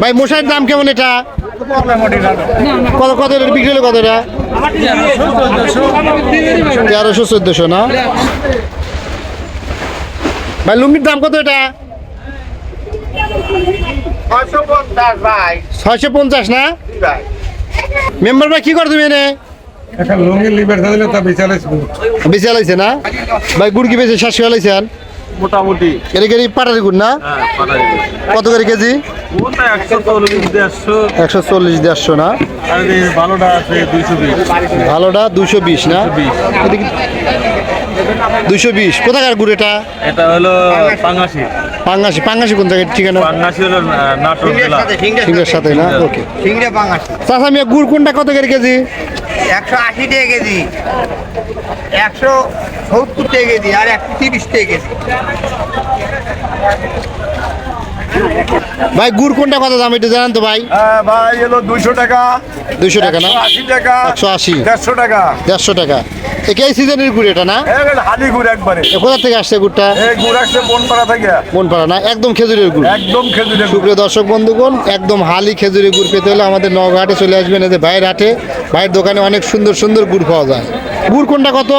ভাই মশাইয়ের দাম কেমন এটা? কত কত বিক্রি হলো কত এটা? তেরোশো চোদ্দশো না? ভাই লুঙ্গির দাম কত এটা? ছয়শো পঞ্চাশ না? মেম্বার ভাই কি করে তুমি এনে? আলাইছে না? ভাই গুড় কি বেশি আলাইছেন মোটামুটি। এটা কি পাটারি গুড় না? কত করে কেজি? একশো চল্লিশ দেড়শো? না? ভালোটা দুশো বিশ। না? দুশো বিশ। কোথাকার গুড় এটা? এটা হলো পাঙ্গাসি পাঙ্গাসি পাঙ্গাসি কোন জায়গায়? ঠিকানা? পাঙ্গাসি হলো নাটোর জেলা। সিংহের সাথে। না? ওকে। চাষা মিয়া গুড় কোনটা কত করে কেজি? একশো আশি টাকা কেজি। একশো সত্তর টাকা কেজি আর একশো তিরিশ টাকা কেজি। ভাই গুড় কোনটা কত দাম এটা জানান তো ভাই? হ্যাঁ ভাই এলো দুইশো টাকা। দুইশো টাকা না? আশি টাকা। একশো আশি। দেড়শো টাকা। দেড়শো টাকা। এই সিজনের গুড় এটা না? হালি গুড় একবারে। এ কোথা থেকে আসছে গুড়টা? এই গুড় আসছে বনপাড়া থেকে। কোন পাড়া না? একদম খেজুরের গুড়। একদম খেজুরের সুপ্রিয় দর্শক বন্ধুগণ একদম হালি খেজুরের গুড় পেতে হলে আমাদের নওগাঁটে চলে আসবেন। এদের ভাইয়ের হাটে ভাইয়ের দোকানে অনেক সুন্দর সুন্দর গুড় পাওয়া যায়। গুড় কোনটা কত?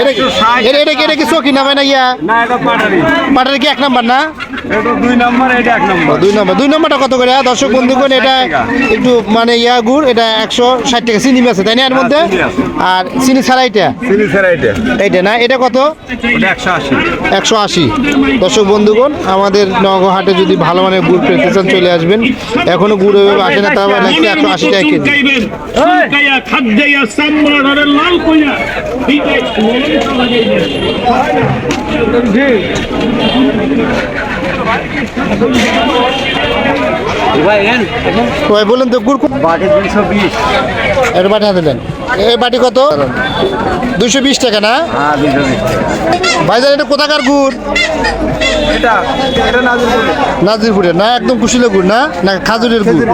এটা কি- এটা কি চকি না ভাই না ইয়া না এটা পাটারি। পাটার কি এক নাম্বার না? এটা দুই নম্বর এটা এক নম্বর। দুই নম্বর। দুই নম্বরটা কত করে? দর্শক বন্ধুগণ এটা একটু মানে ইয়া গুড় এটা একশো ষাট টাকা। চিনি আছে তাই না এর মধ্যে? আর চিনি ছাড়া এটা? চিনি ছাড়া এটা। এইটা না? এটা কত? একশো আশি। একশো আশি। দর্শক বন্ধুগণ আমাদের নগর হাটে যদি ভালো মানের গুড় পেতে চান চলে আসবেন। এখনও গুড় এভাবে আসে না তারপর নাকি একশো আশি টাকা কেজি। ভাই বলেন তো গুড় বাটি দুইশো বিশ। এটা বাটি দিলেন। দেন এই বাটি কত? দুশো বিশ টাকা না? হ্যাঁ দুইশো ভাইজান এটা কোথাকার গুড়? নাজিরপুরের। না একদম কুশিলের গুড় না? না খাজুরের গুড়।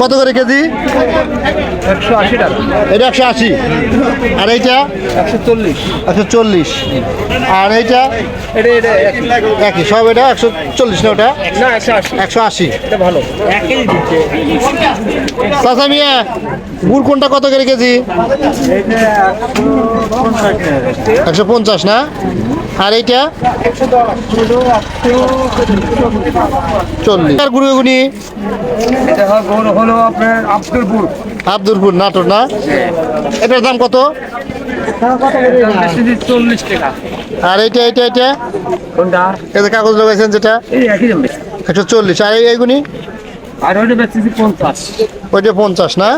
কত করে কেজি? একশো আশি টাকা। এটা একশো আশি। আর এইটা? একশো চল্লিশ। একশো চল্লিশ। আর এইটা? একই। সব এটা একশো চল্লিশ না ওটা? একশো আশি। ভালো। চাচা মিয়া গুড় কোনটা কত করে কেজি? একশো পঞ্চাশ না? আর এইটা? চল্লিশ। আর গুড় এগুনি এটা হলো আপনার আব্দুলপুর। আব্দুলপুর নাটোর না? এটার দাম কত? আর এইটা এইটা এইটা? কোনটা? কাগজ লাগাইছেন যেটা? একশো চল্লিশ। আর এইগুনি আর ওইটা পঞ্চাশ। ওইটা পঞ্চাশ না?